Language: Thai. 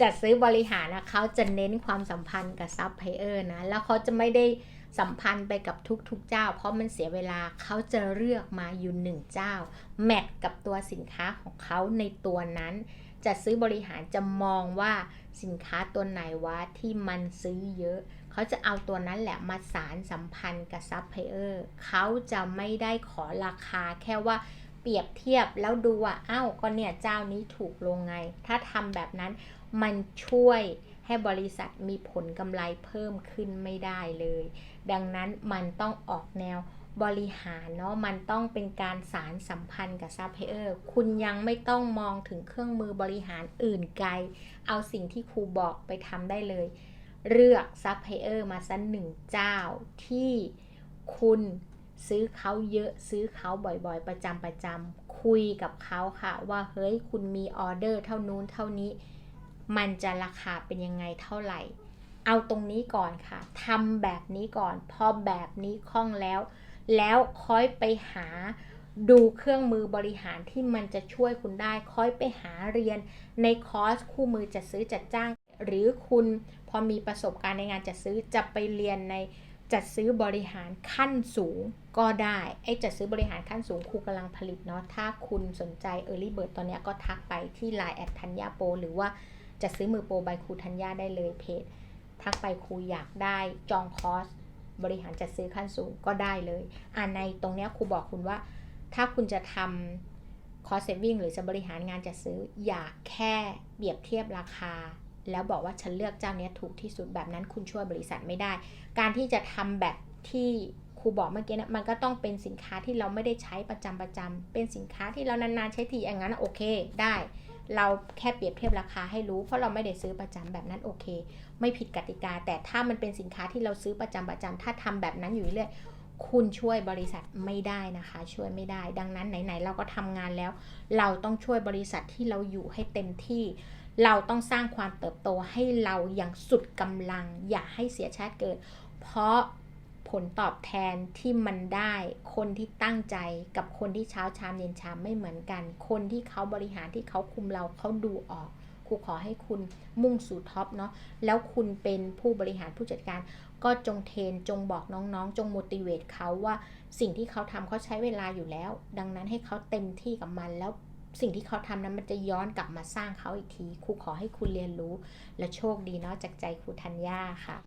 จัดซื้อบริหารนะเขาจะเน้นความสัมพันธ์กับซัพพลายเออร์นะ แล้วเขาจะไม่ได้สัมพันธ์ไปกับทุกๆเจ้า เพราะมันเสียเวลาเขาจะเลือกมาอยู่หนึ่งเจ้า แมทกับตัวสินค้าของเขาในตัวนั้นจะซื้อบริหารจะมองว่าสินค้าตัวไหนวะที่มันซื้อเยอะ เขาจะเอาตัวนั้นแหละมาสารสัมพันธ์กับซัพพลายเออร์เขาจะไม่ได้ขอราคาแค่ว่า เปรียบเทียบแล้วดูว่าอ้าวก็เนี่ยเจ้านี้ถูกลงไง ถ้าทำแบบนั้นมันช่วยให้บริษัทมีผลกำไรเพิ่มขึ้นไม่ได้เลย ดังนั้นมันต้องออกแนวบริหารเนาะมันต้องเป็นการสารสัมพันธ์กับซัพพลายเออร์คุณยังไม่ต้องมองถึงเครื่องมือบริหารอื่นไกล เอาสิ่งที่ครูบอกไปทำได้เลย เลือกซัพพลายเออร์มาสักหนึ่งเจ้าที่คุณ ซื้อเขาเยอะซื้อเขาบ่อยๆ ประจำประจำคุยกับเขาค่ะว่าเฮ้ยคุณมีออเดอร์เท่านู้นเท่านี้ มันจะราคาเป็นยังไงเท่าไหร่ เอาตรงนี้ก่อนค่ะทำแบบนี้ก่อนพอแบบนี้คล่องแล้ว แล้วค่อยไปหาดูเครื่องมือบริหารที่มันจะช่วยคุณได้ ค่อยไปหาเรียนในคอร์สคู่มือจัดซื้อจัดจ้าง หรือคุณพอมีประสบการณ์ในงานจัดซื้อจะไปเรียนใน จัดซื้อบริหารขั้นสูงก็ได้ไอ้จัดซื้อบริหารขั้นสูงครูกำลังผลิตเนาะถ้าคุณสนใจ Early Bird ตอนนี้ก็ทักไปที่ Line แอดธัญญาโปหรือว่าจะซื้อมือโปรบายครูธัญญาได้เลยเพจทักไปครูอยากได้จองคอร์สบริหารจัดซื้อขั้นสูงก็ได้เลยอ่าในตรงเนี้ยครูบอกคุณว่า ถ้าคุณจะทำคอร์สเซฟวิ่งหรือจะบริหารงานจัดซื้อ อย่าแค่เปรียบเทียบราคา แล้วบอกว่าฉันเลือกเจ้าเนี้ยถูกที่สุดแบบนั้นคุณช่วยบริษัทไม่ได้ การที่จะทำแบบที่ครูบอกเมื่อกี้นะมันก็ต้องเป็นสินค้าที่เราไม่ได้ใช้ประจำประจำเป็นสินค้าที่เรานานๆใช้ทีอย่างนั้นโอเคได้ เราแค่เปรียบเทียบราคาให้รู้ เพราะเราไม่ได้ซื้อประจำแบบนั้นโอเค ไม่ผิดกติกา แต่ถ้ามันเป็นสินค้าที่เราซื้อประจำประจำถ้าทำแบบนั้นอยู่เรื่อยคุณช่วยบริษัทไม่ได้นะคะ ช่วยไม่ได้ ดังนั้นไหนๆเราก็ทำงานแล้ว เราต้องช่วยบริษัทที่เราอยู่ให้เต็มที่ เราต้องสร้างความเติบโตให้เราอย่างสุดกำลัง อย่าให้เสียชาติเกิด เพราะผลตอบแทนที่มันได้คนที่ตั้งใจกับคนที่เช้าชามเย็นชามไม่เหมือนกัน คนที่เขาบริหารที่เขาคุมเราเขาดูออกครูขอให้คุณมุ่งสู่ท็อปเนาะแล้วคุณเป็นผู้บริหารผู้จัดการ ก็จงเทรนจงบอกน้องๆ จง motivate เขาว่าสิ่งที่เขาทำเขาใช้เวลาอยู่แล้ว ดังนั้นให้เขาเต็มที่กับมันแล้ว สิ่งที่เขาทำนั้นมันจะย้อนกลับมาสร้างเขาอีกทีครูขอให้คุณเรียนรู้ และโชคดีเนาะจากใจครูธัญญาค่ะ